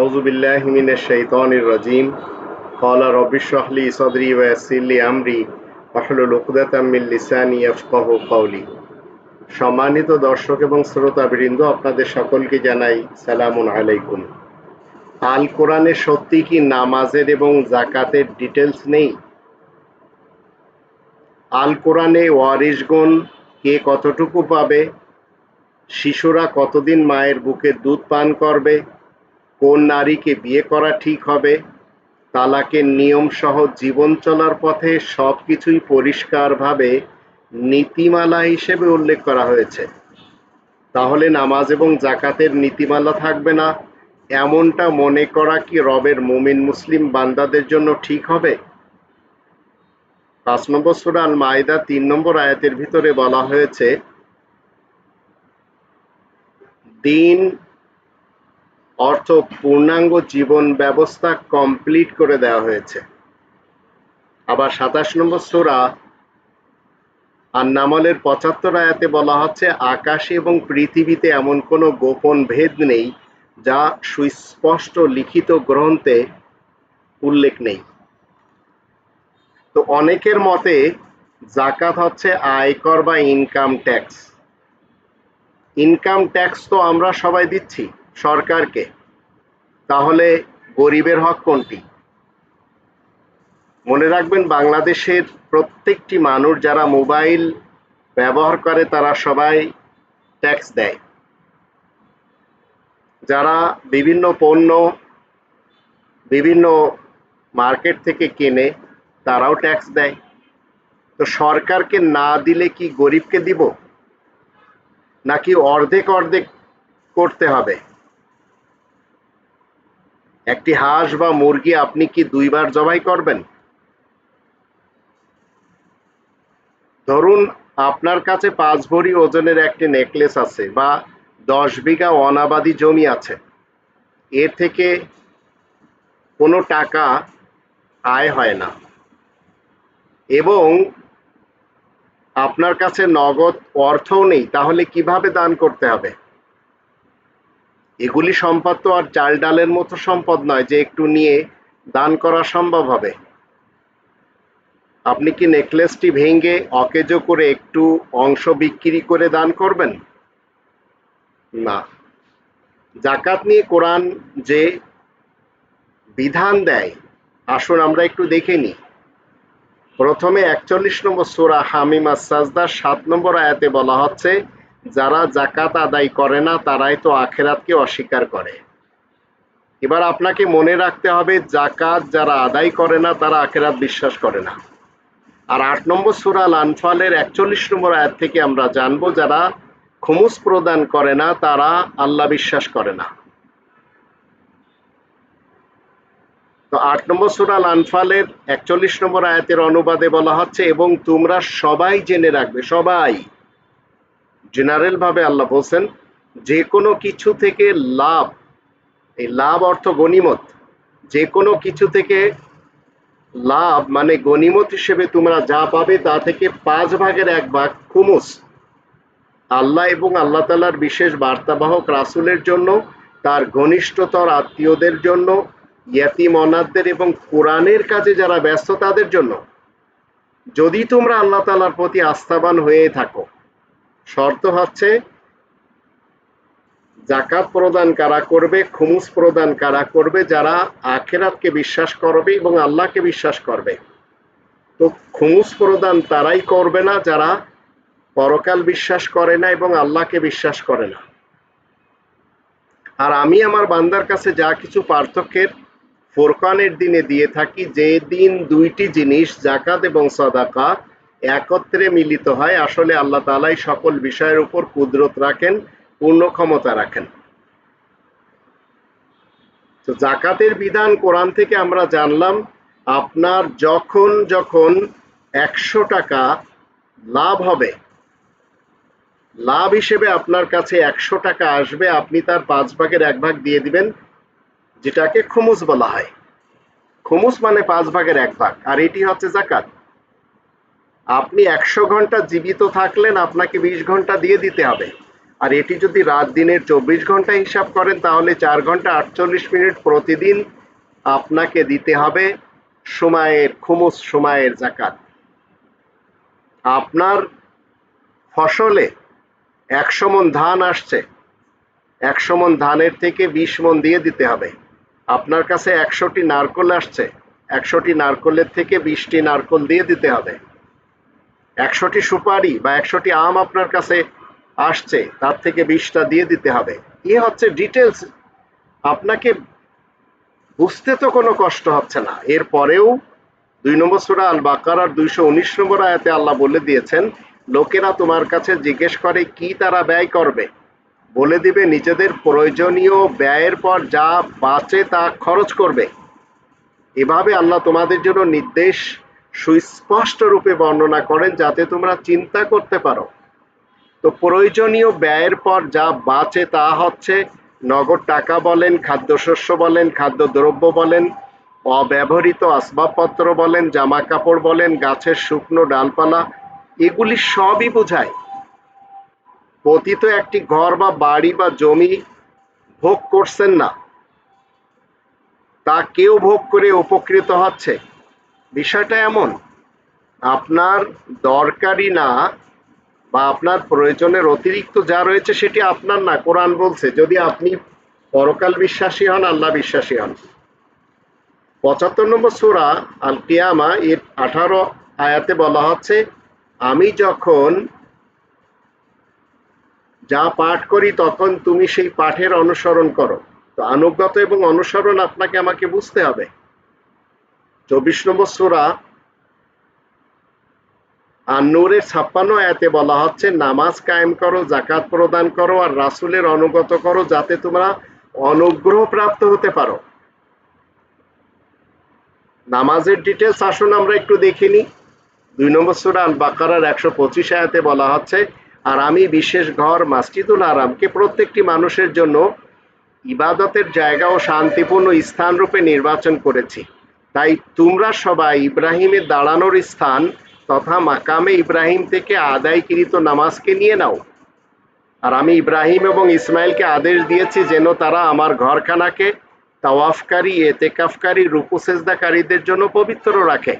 আউজুবিল্লাহমিনের কলা রবিশাহলি সদরি ওয়াসিল্লি আমরি। কাউলি সম্মানিত দর্শক এবং শ্রোতাবৃন্দ, আপনাদের সকলকে জানাই সালামুন আলাইকুম। আল কোরআনে সত্যি কি নামাজের এবং জাকাতের ডিটেলস নেই? আল কোরআনে ওয়ারিশগুণ কে কতটুকু পাবে? শিশুরা কতদিন মায়ের বুকে দুধ পান করবে? কোন নারীকে বিয়ে করা ঠিক হবে, তালাকের নিয়ম সহ জীবন চলার পথে সব কিছুই পরিষ্কারভাবে নীতিমালা হিসেবে উল্লেখ করা হয়েছে। তাহলে নামাজ এবং জাকাতের নীতিমালা থাকবে না? এমনটা মনে করা কি রবের মুমিন মুসলিম বান্দাদের জন্য ঠিক হবে? পাঁচ নম্বর সুরা আল মায়দা তিন নম্বর আয়াতের ভিতরে বলা হয়েছে, দিন অর্থ পূর্ণাঙ্গ জীবন ব্যবস্থা কমপ্লিট করে দেওয়া হয়েছে। আবার সাতাশ নম্বর সোরা আর নামলের পঁচাত্তর আয়াতে বলা হচ্ছে, আকাশে এবং পৃথিবীতে এমন কোনো গোপন ভেদ নেই যা সুস্পষ্ট লিখিত গ্রন্থে উল্লেখ নেই। তো অনেকের মতে জাকাত হচ্ছে আয়কর বা ইনকাম ট্যাক্স ইনকাম ট্যাক্স তো আমরা সবাই দিচ্ছি। সরকারকে, তাহলে গরিবের হক কোনটি? মনে রাখবেন, বাংলাদেশের প্রত্যেকটি মানুষ যারা মোবাইল ব্যবহার করে, তারা সবাই ট্যাক্স দেয়। যারা বিভিন্ন পণ্য, বিভিন্ন মার্কেট থেকে কেনে, তারাও ট্যাক্স দেয়। তো সরকারকে না দিলে কি গরিবকে দিব? নাকি অর্ধেক অর্ধেক করতে হবে? একটি হাঁস বা মুরগি আপনি কি দুইবার জবাই করবেন? ধরুন, আপনার কাছে পাঁচ ভরি ওজনের একটি নেকলেস আছে বা দশ বিঘা অনাবাদি জমি আছে। এর থেকে কোনো টাকা আয় হয় না। এবং আপনার কাছে নগদ অর্থও নেই, তাহলে কীভাবে দান করতে হবে? এগুলি সম্পদ তো আর চাল ডালের মতো সম্পদ নয় যে একটু নিয়ে দান করা সম্ভব হবে। আপনি কি নেকলেসটি ভেঙে অকেজো করে একটু অংশ বিক্রি করে দান করবেন? না। জাকাত নিয়ে কোরআন যে বিধান দেয়, আসুন আমরা একটু দেখে নিই। প্রথমে একচল্লিশ নম্বর সুরা হামিমা সাজদার সাত নম্বর আয়াতে বলা হচ্ছে যারা জাকাত আদায় করে না, তারাই তো আখেরাতকে অস্বীকার করে। এবার আপনাকে মনে রাখতে হবে জাকাত যারা আদায় করে না, তারা আখেরাত বিশ্বাস করে না। আর আট নম্বর সুরা লানফালের একচল্লিশ নম্বর আয়াত থেকে আমরা জানব, যারা খুমুস প্রদান করে না, তারা আল্লাহ বিশ্বাস করে না। তো আট নম্বর সুরাল আনফালের একচল্লিশ নম্বর আয়াতের অনুবাদে বলা হচ্ছে, এবং তোমরা সবাই জেনে রাখবে, সবাই জেনারেল ভাবে আল্লাহ বলছেন যে কোনো কিছু থেকে লাভ, এই লাভ অর্থ গনিমত যে কোনো কিছু থেকে লাভ মানে গনিমত হিসেবে তোমরা যা পাবে তা থেকে পাঁচ ভাগের এক ভাগ খুমুস আল্লাহ এবং আল্লাহ তালার বিশেষ বার্তাবাহক রাসুলের জন্য, তার ঘনিষ্ঠতর আত্মীয়দের জন্য, ইয়াতিম অনাথদের এবং কোরআনের কাজে যারা ব্যস্ত তাদের জন্য। যদি তোমরা আল্লাহ তালার প্রতি আস্থাবান হয়ে থাকো শর্ত হচ্ছে জাকাত প্রদান কারা করবে, খুমুস প্রদান কারা করবে, যারা আখেরাতকে বিশ্বাস করবে এবং আল্লাহকে বিশ্বাস করবে। তো খুমুস প্রদান তারাই করবে না, যারা পরকাল বিশ্বাস করে না এবং আল্লাহকে বিশ্বাস করে না। আর আমি আমার বান্দার কাছে যা কিছু পার্থক্যের ফোরকানের দিনে দিয়ে থাকি, যে দিন দুইটি জিনিস জাকাত এবং সদাকা একত্রে মিলিত হয়, আসলে আল্লাহ তালাই সকল বিষয়ের উপর কুদরত রাখেন, পূর্ণ ক্ষমতা রাখেন। তো জাকাতের বিধান কোরআন থেকে আমরা জানলাম, আপনার যখন যখন একশো টাকা লাভ হবে, লাভ হিসেবে আপনার কাছে একশো টাকা আসবে, আপনি তার পাঁচ ভাগের এক ভাগ দিয়ে দিবেন, যেটাকে খুমুস বলা হয়। খুমুস মানে পাঁচ ভাগের এক ভাগ, আর এটি হচ্ছে জাকাত আপনি একশো ঘণ্টা জীবিত থাকলেন, আপনাকে বিশ ঘণ্টা দিয়ে দিতে হবে। আর এটি যদি রাত দিনের চব্বিশ ঘণ্টা হিসাব করেন, তাহলে চার ঘণ্টা আটচল্লিশ মিনিট প্রতিদিন আপনাকে দিতে হবে সময়ের খুমুস, সময়ের জাকাত। আপনার ফসলে একশো মন ধান আসছে, একশো মন ধানের থেকে বিশ মন দিয়ে দিতে হবে। আপনার কাছে একশোটি নারকল আসছে, একশোটি নারকলের থেকে বিশটি নারকল দিয়ে দিতে হবে। একশোটি সুপারি বা একশোটি আম আপনার কাছে আসছে, তার থেকে বিশটা দিয়ে দিতে হবে। এ হচ্ছে ডিটেলস আপনাকে বুঝতে তো কোনো কষ্ট হচ্ছে না। এরপরেও দুই নম্বর সুরা আল বাকারার দুইশো উনিশ নম্বর আয়াতে আল্লাহ বলে দিয়েছেন, লোকেরা তোমার কাছে জিজ্ঞেস করে কি তারা ব্যয় করবে। বলে দিবে, নিজেদের প্রয়োজনীয় ব্যয়ের পর যা বাঁচে তা খরচ করবে। এভাবে আল্লাহ তোমাদের জন্য নির্দেশ সুস্পষ্ট রূপে বর্ণনা করেন যাতে তোমরা চিন্তা করতে পারো। তো প্রয়োজনীয় ব্যয়ের পর যা বাঁচে তা হচ্ছে নগদ টাকা বলেন, খাদ্যশস্য বলেন, খাদ্যদ্রব্য বলেন, অব্যবহৃত আসবাবপত্র বলেন জামা কাপড় বলেন, গাছের শুকনো ডালপালা, এগুলি সবই বোঝায়। পতিত একটি ঘর বা বাড়ি বা জমি ভোগ করছেন না। তা কেউ ভোগ করে উপকৃত হচ্ছে? বিষয়টা এমন, আপনার দরকারি না বা আপনার প্রয়োজনের অতিরিক্ত যা রয়েছে সেটি আপনার না, কোরআন বলছে, যদি আপনি পরকাল বিশ্বাসী হন, আল্লাহ বিশ্বাসী হন। পঁচাত্তর নম্বর সুরা আল কিয়ামা এর আঠারো আয়াতে বলা হচ্ছে, আমি যখন যা পাঠ করি, তখন তুমি সেই পাঠের অনুসরণ করো। তো আনুগত এবং অনুসরণ আপনাকে আমাকে বুঝতে হবে। চব্বিশ নম্বর সুরা আর নূরের ছাপ্পান্ন আয়াতে বলা হচ্ছে, নামাজ কায়েম করো জাকাত প্রদান করো আর রাসুলের অনুগত করো যাতে তোমরা অনুগ্রহ প্রাপ্ত হতে পারো। নামাজের ডিটেলস আসুন, আমরা একটু দেখিনি দুই নম্বর সুরা আল বাকারার একশো পঁচিশ আয়াতে বলা হচ্ছে, আর আমি বিশেষ ঘর মাসজিদুল আরামকে প্রত্যেকটি মানুষের জন্য ইবাদতের জায়গা ও শান্তিপূর্ণ স্থান রূপে নির্বাচন করেছি। তাই তোমরা সবাই ইব্রাহিমের দাঁড়ানোর স্থান তথা মাকামে ইব্রাহিম থেকে আদায়কৃত নামাজকে নিয়ে নাও। আর আমি ইব্রাহিম এবং ইসমাইলকে আদেশ দিয়েছি যেন তারা আমার ঘরখানাকে তাওয়াফকারী, এতেকাফকারী, রূপসেজদাকারীদের জন্য পবিত্র রাখে।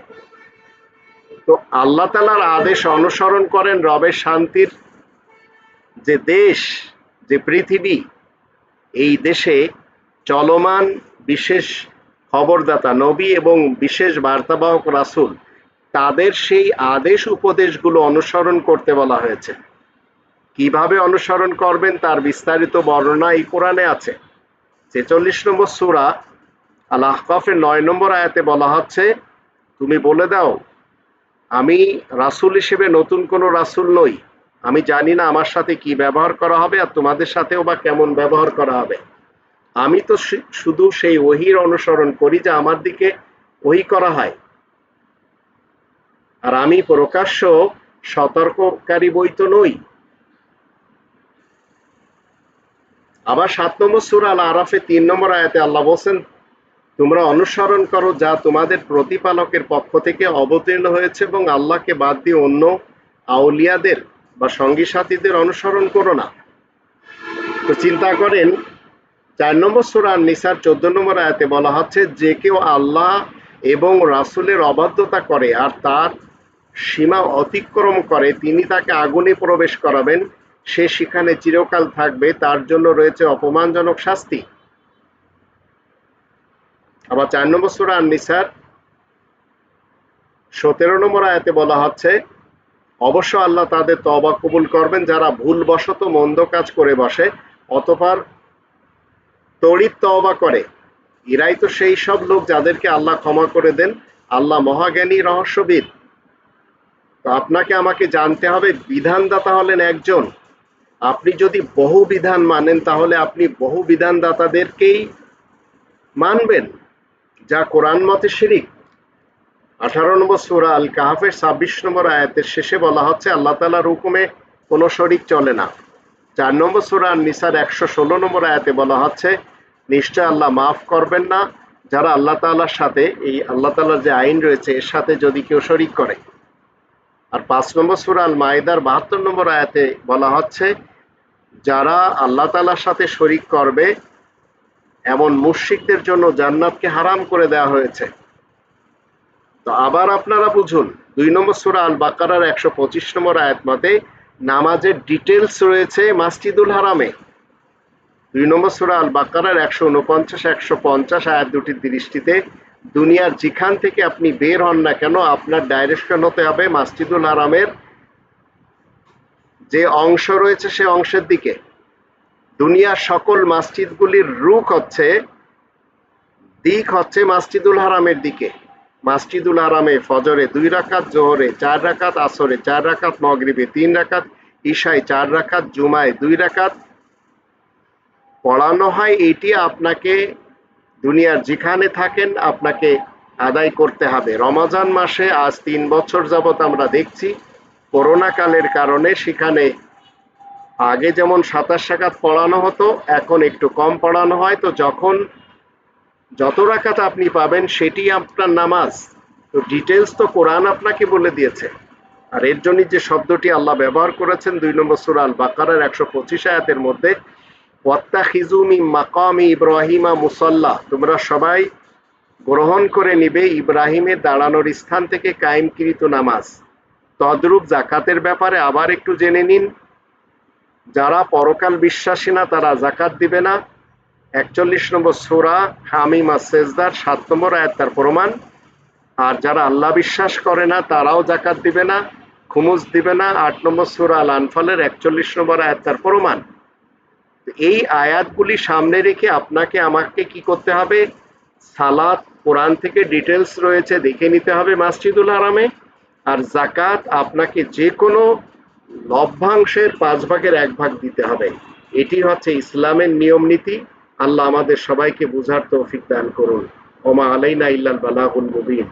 তো আল্লাহ তালার আদেশ অনুসরণ করেন রবের শান্তির যে দেশ, যে পৃথিবী, এই দেশে চলমান বিশেষ খবরদাতা, নবী এবং বিশেষ বার্তাবাহক রাসুল, তাদের সেই আদেশ উপদেশগুলো অনুসরণ করতে বলা হয়েছে। কীভাবে অনুসরণ করবেন তার বিস্তারিত বর্ণনা এই কোরআনে আছে। ছেচল্লিশ নম্বর সুরা আল আহকাফের নয় নম্বর আয়াতে বলা হচ্ছে, তুমি বলে দাও, আমি রাসুল হিসেবে নতুন কোনো রাসুল নই। আমি জানি না আমার সাথে কি ব্যবহার করা হবে আর তোমাদের সাথেও বা কেমন ব্যবহার করা হবে। আমি তো শুধু সেই ওহির অনুসরণ করি যা আমার দিকে ওহি করা হয়। আর আমি প্রকাশ্য সতর্ককারী বই তো নই। আবার সাত নম্বর সুর আল আরাফে তিন নম্বর আয়াতে আল্লাহ বলছেন, তোমরা অনুসরণ করো যা তোমাদের প্রতিপালকের পক্ষ থেকে অবতীর্ণ হয়েছে এবং আল্লাহকে বাদ দিয়ে অন্য আউলিয়াদের বা সঙ্গী সাথীদের অনুসরণ করো না। তো চিন্তা করেন চার নম্বর সুরা নিসার চোদ্দ নম্বর আয়াতে বলা হচ্ছে, যে কেউ আল্লাহ এবং রাসুলের অবাধ্যতা করে আর তার সীমা অতিক্রম করে, তিনি তাকে আগুনে প্রবেশ করাবেন, সে সেখানে চিরকাল থাকবে, তার জন্য রয়েছে অপমানজনক শাস্তি। আবার চার নম্বর সুরা নিসার সতেরো নম্বর আয়াতে বলা হচ্ছে, অবশ্য আল্লাহ তাদের তবা কবুল করবেন যারা ভুলবশত মন্দ কাজ করে বসে, অতপর তড়িৎ তবা করে। এরাই তো সেই সব লোক যাদেরকে আল্লাহ ক্ষমা করে দেন। আল্লাহ মহাজ্ঞানী রহস্যবিদ। তো আপনাকে আমাকে জানতে হবে, বিধানদাতা হলেন একজন। আপনি যদি বহু বিধান মানেন, তাহলে আপনি বহু বিধানদাতাদেরকেই মানবেন, যা কোরআন মতে শিরিক। আঠারো নম্বর সুরা আল কাহাফের ছাব্বিশ নম্বর আয়াতের শেষে বলা হচ্ছে, আল্লাহ তালার হুকুমে কোনো শরিক চলে না। চার নম্বর সুরা নিসার একশো ষোলো নম্বর আয়াতে বলা হচ্ছে, নিশ্চয় আল্লাহ মাফ করবেন না। যারা আল্লাহ তাল্লার সাথে, এই আল্লাহ তালার যে আইন রয়েছে, এর সাথে যদি কেউ শরিক করে। আর পাঁচ নম্বর সুরা আল মাইদার বাহাত্তর নম্বর আয়াতে বলা হচ্ছে, যারা আল্লাহ তালার সাথে শরিক করবে, এমন মুশরিকদের জন্য জান্নাতকে হারাম করে দেওয়া হয়েছে। তো আবার আপনারা বুঝুন, দুই নম্বর সুরা আল বাকারার একশো পঁচিশ নম্বর আয়াত মতে নামাজের ডিটেলস রয়েছে মাসজিদুল হারামে। দুই নম্বর সুরা আল বাকারার একশো উনপঞ্চাশ, একশো পঞ্চাশ, আয়াত দুটির দৃষ্টিতে দুনিয়ার যেখান থেকে আপনি বের হন না কেন, আপনার ডাইরেকশন হতে হবে মাসজিদুল হারামের যে অংশ রয়েছে সে অংশের দিকে। দুনিয়ার সকল মসজিদগুলির রুখ হচ্ছে, দিক হচ্ছে মাসজিদুল হারামের দিকে। মাসজিদুল আরামে ফজরে দুই রাকাত, জোহরে চার রাকাত, আসরে চার রাকাত, মগরিবে তিন রাকাত, ঈশায় চার রাকাত, জুমায় দুই রাকাত। পড়ানো হয় এটি আপনাকে দুনিয়ার যেখানে থাকেন আপনাকে আদায় করতে হবে। রমজান মাসে আজ তিন বছর যাবত আমরা দেখছি করোনা কালের কারণে সেখানে আগে যেমন সাতাশ টাকাত পড়ানো হতো, এখন একটু কম পড়ানো হয়। তো যখন যত রাকাত আপনি পাবেন, সেটি আপনার নামাজ। তো ডিটেলস তো কোরআন আপনাকে বলে দিয়েছে। আর এর জন্য যে শব্দটি আল্লাহ ব্যবহার করেছেন, দুই নম্বর সুরাল বাকারের একশো পঁচিশ আয়াতের মধ্যে ওয়াত্তা খিজুমি মাকামি ইব্রাহিমা মুসল্লা। তোমরা সবাই গ্রহণ করে নিবে ইব্রাহিমের দাঁড়ানোর স্থান থেকে কায়েমকৃত নামাজ। তদ্রূপ জাকাতের ব্যাপারে আবার একটু জেনে নিন। যারা পরকাল বিশ্বাসী না, তারা জাকাত দিবে না। একচল্লিশ নম্বর সোরা হামিমা সেজদার সাত নম্বর আয়াত তার প্রমাণ। আর যারা আল্লাহ বিশ্বাস করে না, তারাও জাকাত দিবে না, খুমুজ দিবে না। আট নম্বর সুরা আল একচল্লিশ নম্বর আয়াত তার প্রমাণ। এই আয়াতগুলি সামনে রেখে আপনাকে, আমাকে কি করতে হবে? সালাত কোরআন থেকে ডিটেলস রয়েছে, দেখে নিতে হবে মাসজিদুল আরামে আর জাকাত আপনাকে যে কোনো লভ্যাংশের পাঁচ ভাগের এক ভাগ দিতে হবে। এটি হচ্ছে ইসলামের নিয়ম নীতি আল্লাহ আমাদের সবাইকে বুঝার তৌফিক দান করুন। ওমা আলাইনা ইল্লাল বালাগুল মুবিন।